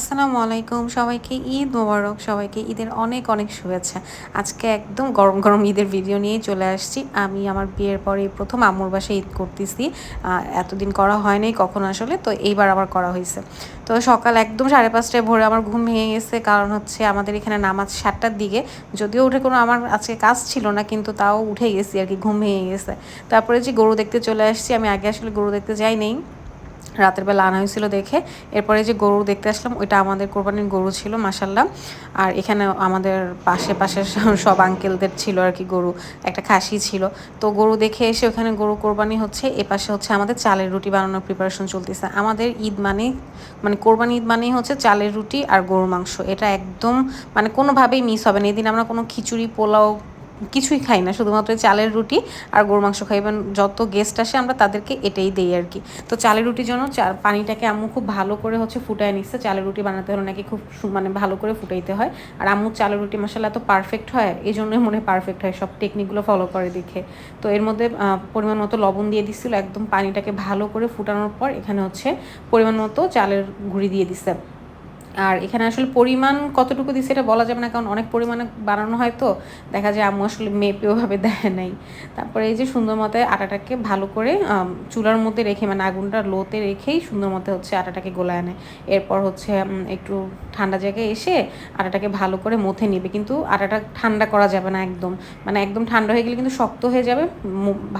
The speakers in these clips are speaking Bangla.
আসসালামু আলাইকুম, সবাইকে ঈদ মোবারক, সবাইকে ঈদের অনেক অনেক শুভেচ্ছা। আজকে একদম গরম গরম ঈদের ভিডিও নিয়ে চলে আসছি। আমি আমার বিয়ের পরে প্রথম আম্মুর বাসায় ঈদ করতেছি। এতদিন করা হয়নি কখন আসলে, তো এইবার আবার করা হয়েছে। তো সকাল একদম সাড়ে পাঁচটায় ভোরে আমার ঘুম ভেঙে গেছে, কারণ হচ্ছে আমাদের এখানে নামাজ সাতটার দিকে। যদিও উঠে কোনো আমার আজকে কাজ ছিল না, কিন্তু তাও উঠে গেছি আর কি, ঘুম ভেঙে গেছে। তারপরে যে গরু দেখতে চলে আসছি, আমি আগে আসলে গরু দেখতে যাই নেই। রাতের বেলা আনা হয়েছিল দেখে। এরপরে যে গরু দেখতে আসলাম, ওইটা আমাদের কোরবানির গরু ছিল মাসাল্লাহ আর এখানে আমাদের পাশে পাশে সব আঙ্কেলদের ছিল আর কি গরু, একটা খাসি ছিল। তো গরু দেখে এসে ওখানে গরু কোরবানি হচ্ছে এ পাশে হচ্ছে আমাদের চালের রুটি বানানোর প্রিপারেশন চলতেছে। আমাদের ঈদ মানে মানে কোরবানি ঈদ মানেই হচ্ছে চালের রুটি আর গরুর মাংস। এটা একদম মানে কোনোভাবেই মিস হবে না। এদিন আমরা কোনো খিচুড়ি, পোলাও কিছুই খাই না, শুধুমাত্র চালের রুটি আর গরু মাংস খাইবেন যত গেস্ট আসে আমরা তাদেরকে এটাই দেই আর কি। তো চালের রুটির জন্য পানিটাকে আম্মু খুব ভালো করে হচ্ছে ফুটায় নিচ্ছে। চালের রুটি বানাতে হলে নাকি খুব মানে ভালো করে ফুটাইতে হয়। আর আম্মু চালের রুটি মশলা এত পারফেক্ট হয় এই জন্যই মনে পারফেক্ট হয়, সব টেকনিকগুলো ফলো করে দেখে। তো এর মধ্যে পরিমাণ মতো লবণ দিয়ে দিচ্ছিল একদম পানিটাকে ভালো করে ফুটানোর পর এখানে হচ্ছে পরিমাণ মতো চালের গুঁড়ি দিয়ে দিচ্ছে আর এখানে আসলে পরিমাণ কতটুকু দিচ্ছে এটা বলা যাবে না, কারণ অনেক পরিমাণে বানানো হয় তো। দেখা যায় আম্মু আসলে মেপেওভাবে দেয় নাই। তারপরে এই যে সুন্দর মতে আটাটাকে ভালো করে চুলার মধ্যে রেখে মানে আগুনটা লোতে রেখেই সুন্দর মতে হচ্ছে আটাটাকে গোলায় আনে। এরপর হচ্ছে একটু ঠান্ডা জায়গায় এসে আটাটাকে ভালো করে মথে নিবে। কিন্তু আটাটা ঠান্ডা করা যাবে না একদম। মানে একদম ঠান্ডা হয়ে গেলে কিন্তু শক্ত হয়ে যাবে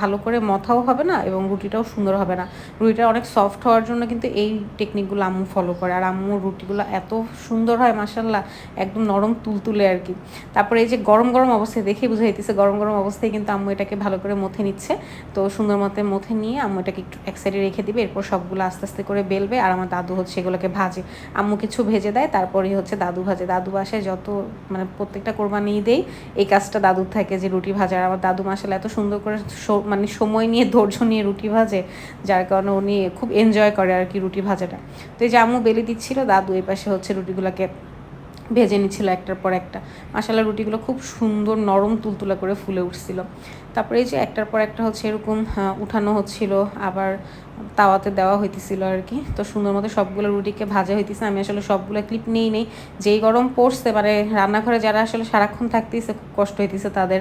ভালো করে মথাও হবে না এবং রুটিটাও সুন্দর হবে না। রুটিটা অনেক সফট হওয়ার জন্য কিন্তু এই টেকনিকগুলো আম্মু ফলো করে। আর আম্মু রুটিগুলো এত সুন্দর হয় মাসাল্লাহ একদম নরম তুলতুলে আর কি। তারপরে এই যে গরম গরম অবস্থায় দেখে বুঝাইতেছে গরম গরম অবস্থায় কিন্তু আম্মু এটাকে ভালো করে মথে নিচ্ছে। তো সুন্দর মতে মথে নিয়ে আম্মু এটাকে একটু এক সাইডে রেখে দিবে। এরপর সবগুলো আস্তে আস্তে করে বেলবে আর আমার দাদু হচ্ছে এগুলোকে ভাজে। আম্মু কিছু ভেজে দেয় তারপরেই হচ্ছে দাদু ভাজে। দাদু বাসায় যত মানে প্রত্যেকটা কোরবানি ঈদেই এই কাজটা দাদুর থাকে যে রুটি ভাজার আবার দাদু মাসালে এত সুন্দর করে মানে সময় নিয়ে ধৈর্য নিয়ে রুটি ভাজে, যার কারণে উনি খুব এনজয় করে আর কি রুটি ভাজাটা। তো এই যে আম্মু বেলে দিচ্ছিল, দাদু এই পাশে হচ্ছে রুটিগুলোকে ভেজে নিচ্ছিল একটার পর একটা। মশালা রুটিগুলো খুব সুন্দর নরম তুলতুলা করে ফুলে উঠছিল। তারপরে এই যে একটার পর একটা হচ্ছে এরকম উঠানো হচ্ছিল, আবার তাওয়াতে দেওয়া হইতেছিল আর কি তো সুন্দর মতো সবগুলো রুটিকে ভাজা হইতেছে। আমি আসলে সবগুলো ক্লিপ নেই নেই। যেই গরম পড়ছে মানে রান্নাঘরে যারা আসলে সারাক্ষণ থাকতেছে, খুব কষ্ট হইতেছে তাদের।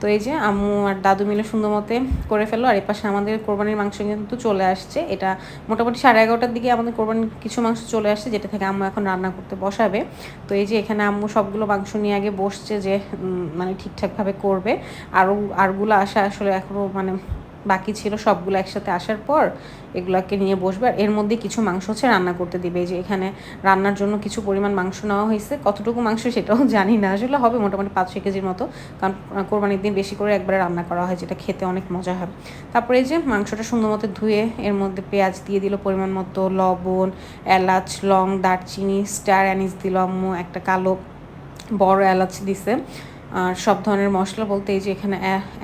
তো এই যে আম্মু আর দাদু মিলে সুন্দর মতে করে ফেলল, আর এপাশে আমাদের কোরবানির মাংস কিন্তু চলে আসছে। এটা মোটামুটি সাড়ে এগারোটার দিকে আমাদের কোরবানির কিছু মাংস চলে আসছে, যেটা থেকে আম্মু এখন রান্না করতে বসাবে। তো এই যে এখানে আম্মু সবগুলো মাংস নিয়ে আগে বসছে যে মানে ঠিকঠাকভাবে করবে। আরও, আরগুলো আসা আসলে এখনও মানে বাকি ছিল সবগুলো একসাথে আসার পর এগুলোকে নিয়ে বসবে। আর এর মধ্যে কিছু মাংস হচ্ছে রান্না করতে দিবে। যে এখানে রান্নার জন্য কিছু পরিমাণ মাংস নেওয়া হয়েছে। কতটুকু মাংস সেটাও জানি না। আসলে হবে মোটামুটি পাঁচ ছয় কেজির মতো। কারণ কোরবানির দিন বেশি করে একবারে রান্না করা হয়, যেটা খেতে অনেক মজা হয়। তারপরে এই যে মাংসটা সুন্দর মতো ধুয়ে এর মধ্যে পেঁয়াজ দিয়ে দিল পরিমাণ মতো, লবণ, এলাচ, লং, দারচিনি, স্টার অ্যানিস দিল একটা কালো বড় এলাচ দিছে। আর সব ধরনের মশলা বলতে এই যে এখানে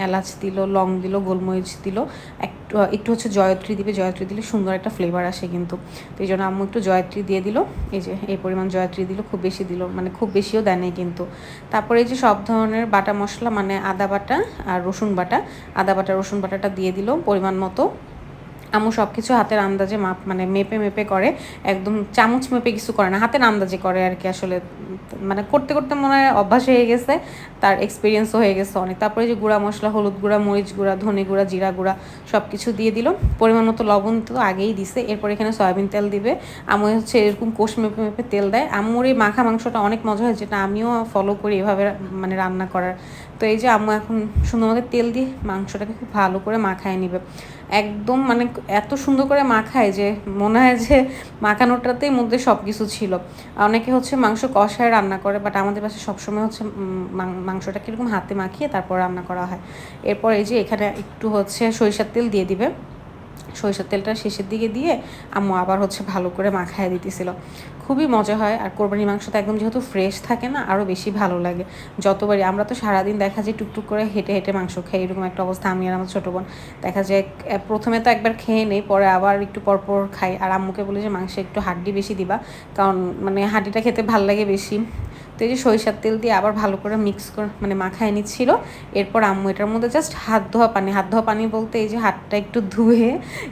এলাচ দিল, লং দিল, গোলমরিচ দিল, একটু একটু হচ্ছে জয়ত্রী দিবে, জয়ত্রী দিলে সুন্দর একটা ফ্লেভার আসে কিন্তু। তো এই জন্য আম্মু একটু জয়ত্রী দিয়ে দিল, এই যে এই পরিমাণ জয়ত্রী দিল, খুব বেশি দিল মানে খুব বেশিও দেয় কিন্তু। তারপরে এই যে সব ধরনের বাটা মশলা মানে আদা বাটা আর রসুন বাটা, আদা বাটা, রসুন বাটাটা দিয়ে দিল পরিমাণ মতো। আম্মু সব কিছু হাতের আন্দাজে মাপ মানে মেপে মেপে করে, একদম চামচ মেপে কিছু করে না, হাতের আন্দাজে করে আর কি আসলে। মানে করতে করতে মনে হয় অভ্যাস হয়ে গেছে, তার এক্সপিরিয়েন্সও হয়ে গেছে অনেক। তারপরে যে গুঁড়া মশলা, হলুদ গুঁড়া, মরিচ গুঁড়া, ধনে গুঁড়া, জিরা গুঁড়া সব কিছু দিয়ে দিল। পরিমাণ মতো লবণ তো আগেই দিছে, এরপর এখানে সয়াবিন তেল দিবে। আমি হচ্ছে এরকম কোষ মেপে মেপে তেল দেয়। আম্মুর এই মাখা মাংসটা অনেক মজা হয়, যেটা আমিও ফলো করি এভাবে মানে রান্না করার। তো এই যে আম্মু এখন সুন্দর মতো তেল দিয়ে মাংসটাকে খুব ভালো করে মাখায় নিবে। একদম মানে এত সুন্দর করে মাখায় যে মনে হয় যে মাখানোটাতেই মধ্যে সব কিছু ছিল। অনেকে হচ্ছে মাংস কষায় রান্না করে বাট আমাদের পাশে সবসময় হচ্ছে মাংসটা কীরকম হাতে মাখিয়ে তারপর রান্না করা হয়। এরপর এই যে এখানে একটু হচ্ছে সরিষার তেল দিয়ে দিবে। সরিষার তেলটা শেষের দিকে দিয়ে আম্মু আবার হচ্ছে ভালো করে মাখায় দিতেছিল। খুবই মজা হয় আর কোরবানির মাংসটা একদম যেহেতু ফ্রেশ থাকে না আরও বেশি ভালো লাগে। যতবারই আমরা তো সারাদিন দেখা যায় টুকটুক করে হেঁটে হেঁটে মাংস খাই, এরকম একটা অবস্থা আমি আর আমার ছোটো বোন। দেখা যায় প্রথমে তো একবার খেয়ে নেই, পরে আবার একটু পরপর খাই। আর আম্মুকে বলে যে, মাংসে একটু হাড্ডি বেশি দিবা, কারণ মানে হাড্ডিটা খেতে ভালো লাগে বেশি। তো এই যে সরিষার তেল দিয়ে আবার ভালো করে মিক্স করে মানে মাখায় নিচ্ছিল। এরপর আম্মু এটার মধ্যে জাস্ট হাত ধোয়া পানি, হাত ধোয়া পানি বলতে এই যে হাতটা একটু ধুয়ে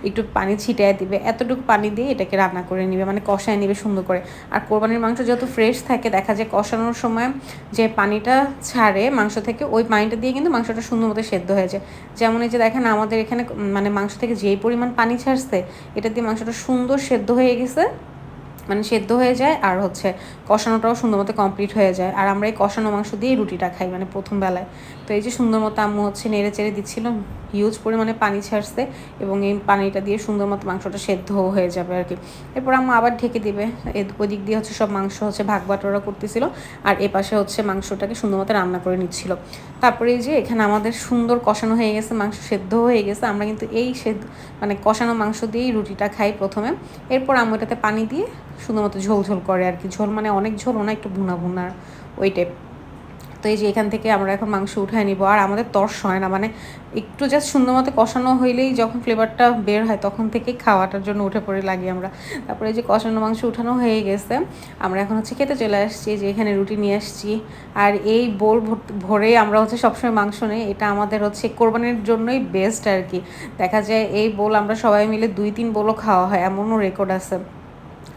একটু পানি ছিটিয়ে দিবে। এতটুকু পানি দিয়ে এটাকে রান্না করে নিবে মানে কষায় নিবে সুন্দর করে। আর কোরবানির মাংস যত ফ্রেশ থাকে, দেখা যায় কষানোর সময় যে পানিটা ছাড়ে মাংস থেকে, ওই পানিটা দিয়ে কিন্তু মাংসটা সুন্দর মতো সেদ্ধ হয়ে যায়। যেমন এই যে দেখেন আমাদের এখানে মানে মাংস থেকে যেই পরিমাণ পানি ছাড়ছে, এটা দিয়ে মাংসটা সুন্দর সেদ্ধ হয়ে গেছে। মানে সেদ্ধ হয়ে যায় আর হচ্ছে কষানোটাও সুন্দর মতো কমপ্লিট হয়ে যায়। আর আমরা এই কষানো মাংস দিয়েই রুটিটা খাই মানে প্রথম বেলায়। তো এই যে সুন্দর মতো আম্মু হচ্ছে নেড়ে চেড়ে দিচ্ছিল হিউজ পরিমাণে পানি ছাড়ছে এবং এই পানিটা দিয়ে সুন্দর মতো মাংসটা সেদ্ধ হয়ে যাবে আর কি। এরপর আম্মু আবার ঢেকে দিবে। ওই দিক দিয়ে হচ্ছে সব মাংস হচ্ছে ভাগ বাটোরা করতেছিল আর এ পাশে হচ্ছে মাংসটাকে সুন্দর মতো রান্না করে নিচ্ছিল। তারপরে এই যে এখানে আমাদের সুন্দর কষানো হয়ে গেছে, মাংস সেদ্ধ হয়ে গেছে, আমরা কিন্তু এই সেদ্ধ মানে কষানো মাংস দিয়েই রুটিটা খাই প্রথমে। এরপর আম্মু এটাতে পানি দিয়ে মতো ঝোল ঝোল করে আর কি। ঝোল মানে অনেক ঝোল না একটু ভুনা ভুনার ওই টাইপ তো এই যে এখান থেকে আমরা এখন মাংস উঠায় নিব। আর আমাদের তর্স হয় না মানে একটু জাস্ট সুন্দর মতো কষানো হইলেই যখন ফ্লেভারটা বের হয় তখন থেকেই খাওয়াটার জন্য উঠে পড়ে লাগি আমরা। তারপরে এই যে কষানো মাংস উঠানো হয়ে গেছে, আমরা এখন হচ্ছে খেতে চলে আসছি যে এখানে রুটি নিয়ে আসছি। আর এই বোল ভরে আমরা হচ্ছে সবসময় মাংস নেই, এটা আমাদের হচ্ছে কোরবানির জন্যই বেস্ট আর কি। দেখা যায় এই বোল আমরা সবাই মিলে দুই, তিন বোলও খাওয়া হয়, এমনও রেকর্ড আছে।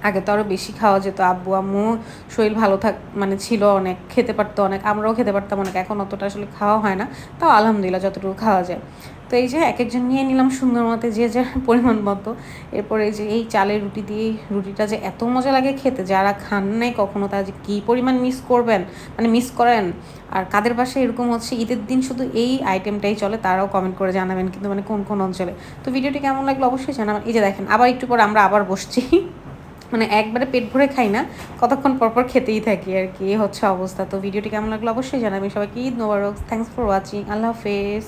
আগে তো আরও বেশি খাওয়া যেত। আব্বু, আম্মু শরীর ভালো থাক মানে ছিল অনেক, খেতে পারতো অনেক, আমরাও খেতে পারতাম অনেক, এখন অতটা আসলে খাওয়া হয় না। তাও আলহামদুলিল্লাহ যতটুকু খাওয়া যায়। তো এই যে এক একজন নিয়ে নিলাম সুন্দর মতো যে যে পরিমাণ মতো। এরপরে এই যে এই চালের রুটি দিয়ে, রুটিটা যে এত মজা লাগে খেতে, যারা খান নাই কখনো তারা যে কী পরিমাণ মিস করবেন মানে মিস করেন। আর কাদের পাশে এরকম হচ্ছে, ঈদের দিন শুধু এই আইটেমটাই চলে, তারাও কমেন্ট করে জানাবেন কিন্তু মানে কোন কোন অঞ্চলে। তো ভিডিওটি কেমন লাগল অবশ্যই জানাবেন। এই যে দেখেন, আবার একটু পর আমরা আবার বসছি। মানে একবারে পেট ভরে খাই না, কতক্ষণ পরপর খেতেই থাকি আর কি হচ্ছে অবস্থা। তো ভিডিওটি কেমন লাগল অবশ্যই জানাবেন সবাইকে। ঈদ নোবারক থ্যাংকস ফর ওয়াচিং আল্লাহ হাফেজ।